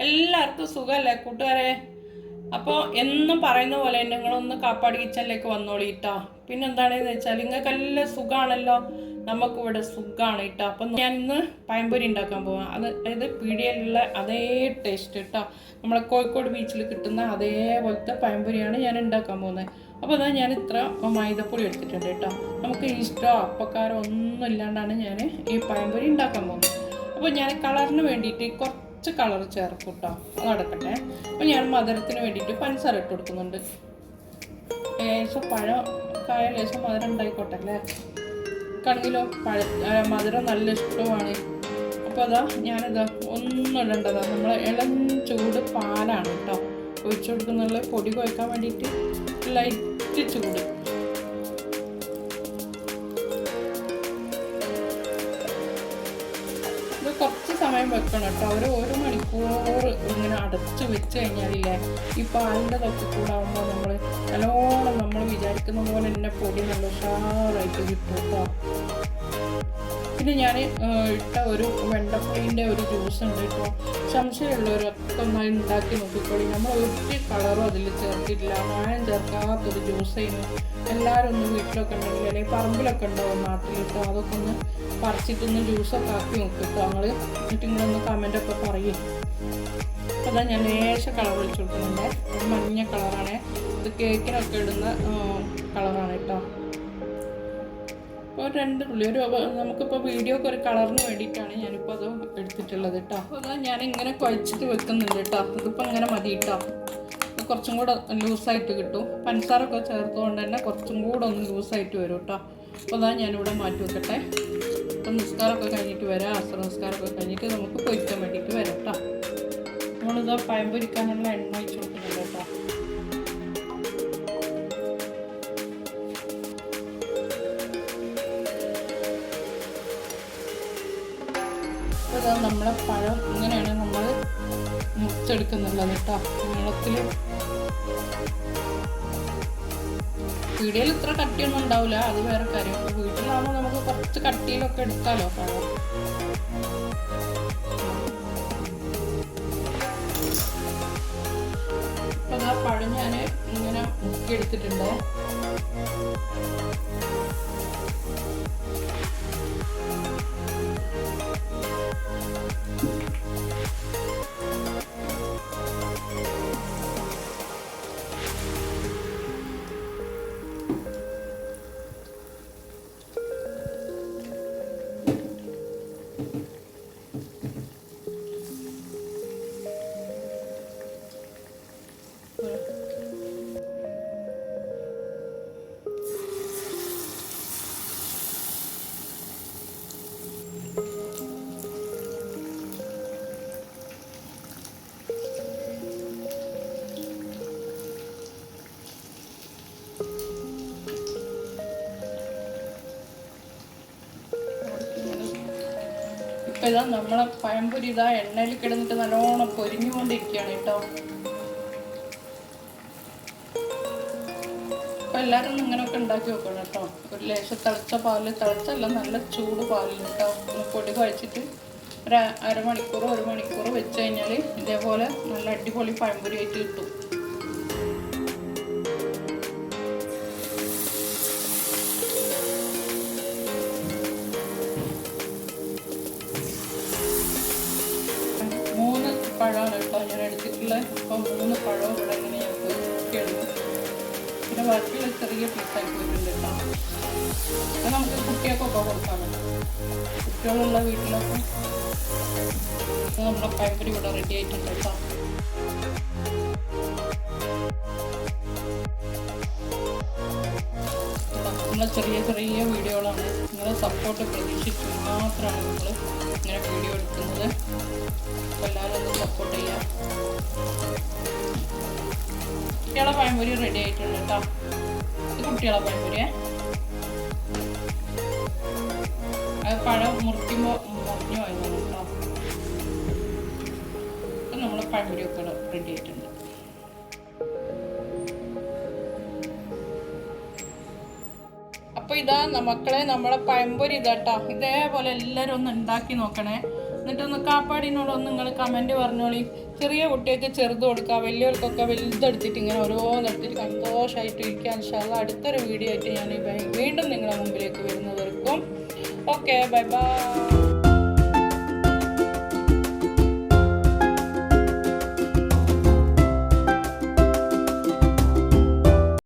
എല്ലാവർക്കും സുഖമല്ലേ കൂട്ടുകാരെ? അപ്പോൾ എന്നും പറയുന്ന പോലെ നിങ്ങളൊന്ന് കാപ്പാട് കിച്ചണിലേക്ക് വന്നോളി കേട്ടോ പിന്നെ എന്താണെന്ന് വെച്ചാൽ നിങ്ങൾക്ക് എല്ലാം സുഖമാണല്ലോ നമുക്കിവിടെ സുഖമാണ് കേട്ടോ അപ്പം ഞാൻ ഇന്ന് പഴംപൊരി ഉണ്ടാക്കാൻ പോവാം. അത് അതായത് പീടികയിലുള്ള അതേ ടേസ്റ്റ് കേട്ടോ നമ്മളെ കോഴിക്കോട് ബീച്ചിൽ കിട്ടുന്ന അതേപോലത്തെ പഴംപൊരിയാണ് ഞാൻ ഉണ്ടാക്കാൻ പോകുന്നത് അപ്പോൾ അതാ ഞാൻ ഇത്ര മൈദപ്പൊടി എടുത്തിട്ടുണ്ട് കേട്ടോ നമുക്ക് ഇഷ്ടമോ അപ്പക്കാരോ ഒന്നും ഇല്ലാണ്ടാണ് ഞാൻ ഈ പഴംപൊരി ഉണ്ടാക്കാൻ പോകുന്നത് അപ്പോൾ ഞാൻ കളറിന് വേണ്ടിയിട്ട് കുറച്ച് കളർ ചേർക്കും കേട്ടോ അത് നടക്കട്ടെ. അപ്പോൾ ഞാൻ മധുരത്തിന് വേണ്ടിയിട്ട് പഞ്ചസാര ഇട്ട് കൊടുക്കുന്നുണ്ട്. ലേശം പഴം കായ ലേശം മധുരം ഉണ്ടായിക്കോട്ടെ അല്ലേ? കണെങ്കിലോ പഴ മധുരം നല്ല ഇഷ്ടമാണ്. അപ്പോൾ അതാ ഞാനിതാ ഒന്നും ഇടേണ്ടതാ. നമ്മൾ ഇളം ചൂട് പാലാണ് കേട്ടോ. ഒഴിച്ചു കൊടുക്കുന്നുള്ള പൊടി കുഴക്കാൻ വേണ്ടിയിട്ട് ലൈറ്റ് ചൂട്. കുറച്ച് സമയം വെക്കണം കേട്ടോ. ഒരു ഒരു മണിക്കൂർ ഇങ്ങനെ അടച്ച് വെച്ച് കഴിഞ്ഞാലില്ലേ ഈ പാലിന്റെ കൂടാകുമ്പോൾ നമ്മൾ നല്ലോണം നമ്മൾ വിചാരിക്കുന്ന പോലെ തന്നെ പൊടി നല്ല ഉഷാറായിട്ട് കിട്ടും കേട്ടോ. പിന്നെ ഞാൻ ഇട്ട ഒരു വെണ്ടപ്പയിന്റെ ഒരു ജ്യൂസ് ഉണ്ട്. ഇപ്പോൾ സംശയമുള്ളവരൊക്കെ ഒന്നായി ഉണ്ടാക്കി നോക്കിക്കോളി. നമ്മൾ ഒരു കളറും അതിൽ ചേർത്തിട്ടില്ല. മായം ചേർക്കാത്തൊരു ജ്യൂസ് ചെയ്യുന്നു എല്ലാവരും ഒന്ന് വീട്ടിലൊക്കെ ഉണ്ടെങ്കിൽ അല്ലെങ്കിൽ പറമ്പിലൊക്കെ ഉണ്ടാവും കേട്ടോ അതൊക്കെ ഒന്ന് പറിച്ചിട്ടൊന്ന് ജ്യൂസൊക്കെ ആക്കി നോക്കി കേട്ടോ നിങ്ങൾ എന്നിട്ട് നിങ്ങളൊന്ന് കമന്റൊക്കെ പറയും. അതാ ഞാൻ ലേശ കളർ ഒഴിച്ചു കൊടുക്കുന്നുണ്ട്. മഞ്ഞ കളറാണ്. ഇത് കേക്കിനൊക്കെ ഇടുന്ന കളറാണ് കേട്ടോ. അപ്പോൾ രണ്ട് പുള്ളി ഒരു നമുക്കിപ്പോൾ വീഡിയോക്ക് ഒരു കളറിന് വേണ്ടിയിട്ടാണ് ഞാനിപ്പോൾ അത് എടുത്തിട്ടുള്ളത് കേട്ടോ അപ്പോൾ ഞാൻ ഇങ്ങനെ കുഴച്ചിട്ട് വെക്കുന്നുണ്ട് കേട്ടോ ഇതിപ്പോൾ ഇങ്ങനെ മതി കേട്ടോ കുറച്ചും കൂടെ ലൂസായിട്ട് കിട്ടും. പഞ്ചസാരൊക്കെ ചേർത്തുകൊണ്ട് തന്നെ കുറച്ചും കൂടെ ഒന്ന് ലൂസായിട്ട് വരും കേട്ടോ അപ്പോൾ അതാ ഞാനിവിടെ മാറ്റി വെക്കട്ടെ. അപ്പം നിസ്കാരമൊക്കെ കഴിഞ്ഞിട്ട് വരാം. അസ്ത്ര നിസ്കാരമൊക്കെ കഴിഞ്ഞിട്ട് നമുക്ക് പൊരിക്കാൻ വേണ്ടിയിട്ട് വരാം കേട്ടോ നമ്മളിത് പഴം പൊരിക്കാനുള്ള എണ്ണ ഒഴിച്ച് കൊടുക്കുന്നുണ്ട് നമ്മളെ പഴം ഇങ്ങനെയാണ് നമ്മൾ മുറിച്ചെടുക്കുന്നുള്ളത് കേട്ടോ. നീളത്തിൽ പീടികയിൽ ഇത്ര കട്ടിയൊന്നും ഉണ്ടാവില്ല അത് വേറെ കാര്യം. വീട്ടിലാകുമ്പോൾ നമുക്ക് കുറച്ച് കട്ടിയിലൊക്കെ എടുക്കാമല്ലോ പഴം? അപ്പോൾ ആ പഴം ഞാൻ ഇങ്ങനെ മുക്കിയെടുത്തിട്ടുണ്ട്. ഇപ്പൊ ഇതാ നമ്മളെ പഴംപൊരി ഇതാ എണ്ണയിൽ കിടന്നിട്ട് നല്ലോണം പൊരിഞ്ഞുകൊണ്ടിരിക്കുകയാണ് കേട്ടോ. ഇപ്പൊ എല്ലാവരും ഒന്ന് ഇങ്ങനെയൊക്കെ ഉണ്ടാക്കി വെക്കണം കേട്ടോ. ഒരു ലേശം തിളച്ച പാലിൽ തിളച്ചല്ല നല്ല ചൂട് പാലിൽ കേട്ടോ. ഒന്ന് പൊടി കഴിച്ചിട്ട് ഒരു അ- അരമണിക്കൂർ ഒരു മണിക്കൂർ വെച്ച് കഴിഞ്ഞാൽ ഇതേപോലെ നല്ല അടിപൊളി പഴംപൊരി ആയിട്ട് കിട്ടും. പഴമാണ് കേട്ടോ ഞാൻ എടുത്തിട്ടുള്ള ഇപ്പം മൂന്ന് പഴവും ഇവിടെ ഇങ്ങനെ ഞാൻ പൊരിക്കുന്നു പിന്നെ ബാക്കിയുള്ള ചെറിയ പീസാക്കി പോയിട്ടുണ്ട് കേട്ടോ. അത് നമുക്ക് കുട്ടികൾക്കൊക്കെ കൊടുക്കാൻ പറ്റും. കുട്ടികളുള്ള വീട്ടിലൊക്കെ നമ്മുടെ പഴംപൊരി ഇവിടെ റെഡി ആയിട്ടുണ്ട് കേട്ടോ. ചെറിയ ചെറിയ വീഡിയോകളാണ്. നിങ്ങളുടെ സപ്പോർട്ട് പ്രതീക്ഷിച്ച് മാത്രമാണ് നമ്മൾ ഇങ്ങനെ വീഡിയോ എടുക്കുന്നത്. ചെയ്യാം കുട്ടികളെ പഴംപൊരി റെഡി ആയിട്ടുണ്ട് കേട്ടോ ഇത് കുട്ടികളെ പഴംപൊരിയേ അത് പഴം മുറിക്കുമ്പോൾ മുറിഞ്ഞു പോയതാണ് കേട്ടോ അപ്പം നമ്മൾ പഴംപൊരിയൊക്കെ റെഡി ആയിട്ടുണ്ട്. അപ്പൊ ഇതാ മക്കളെ നമ്മളെ പഴംപൊരി ഇതാട്ടോ ഇതേപോലെ എല്ലാവരും ഒന്ന് ഉണ്ടാക്കി നോക്കണേ. എന്നിട്ടൊന്ന് കാപ്പാടിനോടൊന്ന് നിങ്ങൾ കമന്റ് പറഞ്ഞോളി. ചെറിയ കുട്ടിയൊക്കെ ചെറുത് കൊടുക്കുക വലിയവർക്കൊക്കെ വലുതെടുത്തിട്ട് ഇങ്ങനെ ഓരോന്നെടുത്തിട്ട് സന്തോഷമായിട്ട് ഇരിക്കാൻ ഇൻഷാല്ല അടുത്തൊരു വീഡിയോ ആയിട്ട് ഞാൻ വീണ്ടും നിങ്ങളുടെ മുമ്പിലേക്ക് വരുന്നവർക്കും. Okay bye bye